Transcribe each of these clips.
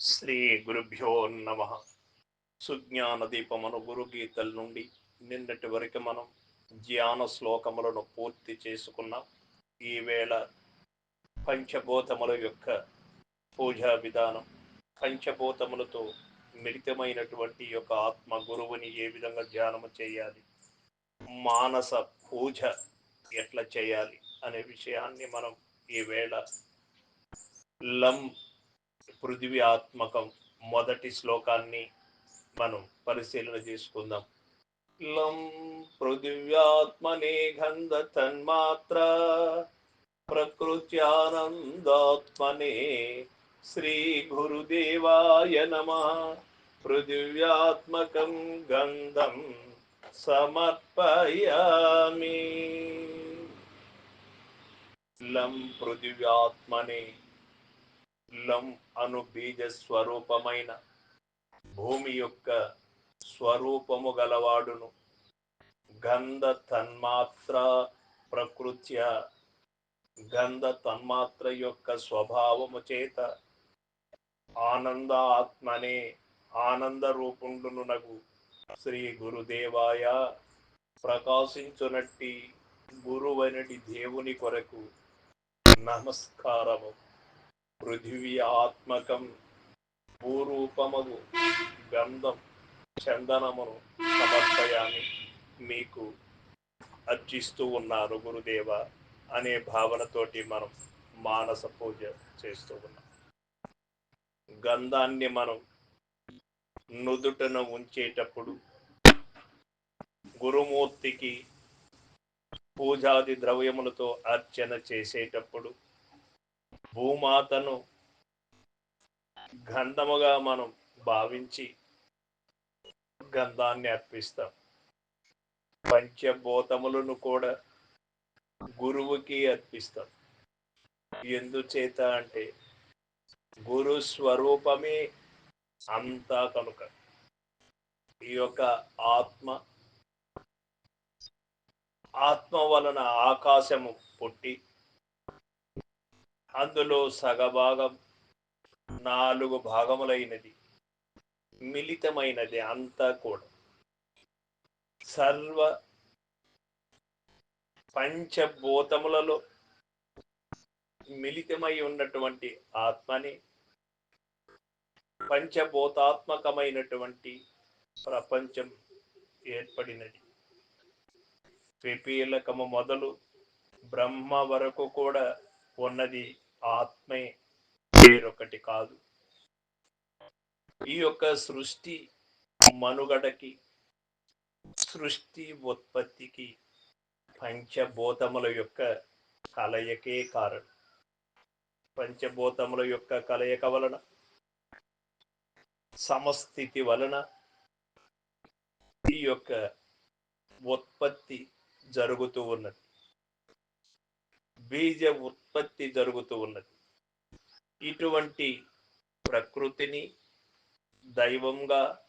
శ్రీ గురుభ్యో నమ. సుజ్ఞాన దీపమను గురు గీతల నుండి నిన్నటి వరకు మనం ధ్యాన శ్లోకములను పూర్తి చేసుకున్నాం. ఈవేళ పంచభూతముల యొక్క పూజా విధానం పంచభూతములతో మిళితమైనటువంటి యొక్క ఆత్మ గురువుని ఏ విధంగా ధ్యానము చేయాలి మానస పూజ ఎట్లా చేయాలి అనే విషయాన్ని మనం ఈవేళ లం పృథివీ ఆత్మకం మొదటి శ్లోకాన్ని మనం పరిశీలన చేసుకుందాం. లం పృథివ్యాత్మనే గంధ తన్మాత్ర ప్రకృత్యానందాత్మనే శ్రీ గురుదేవాయ నమ. పృథివ్యాత్మకం గంధం సమర్పయామి. లం పృథివ్యాత్మనే లం అను బీజ స్వరూపమైన భూమి యొక్క స్వరూపము గలవాడును. గంధ తన్మాత్ర ప్రకృత్య గంధ తన్మాత్ర యొక్క స్వభావము చేత ఆనంద ఆత్మనే ఆనంద రూపుండును నగు. శ్రీ గురుదేవాయ ప్రకాశించునట్టి గురువనటి దేవుని కొరకు నమస్కారము. పృథివీ ఆత్మకం భూరూపమగు గంధం చందనమును సమర్పయాన్ని మీకు అర్చిస్తూ ఉన్నారు గురుదేవ అనే భావనతోటి మనం మానస పూజ చేస్తూ ఉన్నాం. గంధాన్ని మనం నుదుటను ఉంచేటప్పుడు గురుమూర్తికి పూజాది ద్రవ్యములతో అర్చన చేసేటప్పుడు భూమాతను గంధముగా మనం భావించి గంధాన్ని అర్పిస్తాం. పంచభూతములను కూడా గురువుకి అర్పిస్తాం. ఎందుచేత అంటే గురు స్వరూపమే అంతా కనుక. ఈ యొక్క ఆత్మ ఆత్మ వలన ఆకాశము పుట్టి అందులో సగభాగం నాలుగు భాగములైనది. మిళితమైనది అంతా కూడా. సర్వ పంచభూతములలో మిళితమై ఉన్నటువంటి ఆత్మని పంచభూతాత్మకమైనటువంటి ప్రపంచం ఏర్పడినది. పిపీలకము మొదలు బ్రహ్మ వరకు కూడా ఉన్నది ఆత్మే వేరొకటి కాదు. ఈ యొక్క సృష్టి మనుగడకి సృష్టి ఉత్పత్తికి పంచభూతముల యొక్క కలయికే కారణం. పంచభూతముల యొక్క కలయిక వలన సమస్థితి వలన ఈ యొక్క ఉత్పత్తి జరుగుతూ ఉన్నది. బీజ ఉత్పత్తి జరుగుతూ ఉన్నది. ఇటువంటి ప్రకృతిని దైవంగా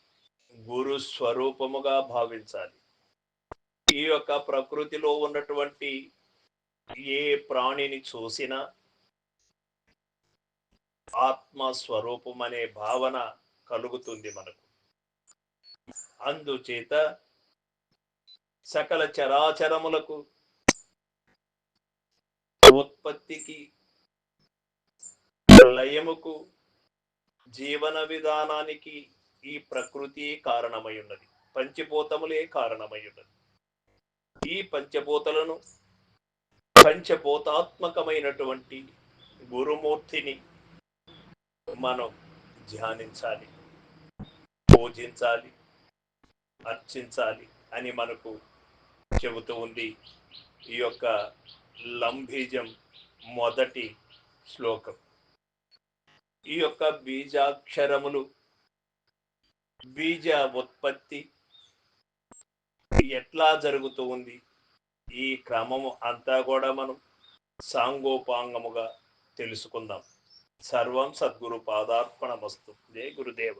గురు స్వరూపముగా భావించాలి. ఈ యొక్క ప్రకృతిలో ఉన్నటువంటి ఏ ప్రాణిని చూసినా ఆత్మ స్వరూపం అనే భావన కలుగుతుంది మనకు. అందుచేత సకల చరాచరములకు ఉత్పత్తికి లయముకు జీవన విధానానికి ఈ ప్రకృతి కారణమై ఉన్నది. పంచభూతములే కారణమై ఉన్నది. ఈ పంచభూతలను పంచభూతాత్మకమైనటువంటి గురుమూర్తిని మనం ధ్యానించాలి పూజించాలి అర్చించాలి అని మనకు చెబుతూ ఉంది ఈ యొక్క లంబీజం మొదటి శ్లోకం. ఈ యొక్క బీజాక్షరములు బీజ ఉత్పత్తి ఎట్లా జరుగుతూ ఉంది? ఈ క్రమము అంతా కూడా మనం సాంగోపాంగముగా తెలుసుకుందాం. సర్వం సద్గురు పాదార్పణ వస్తు గురుదేవ.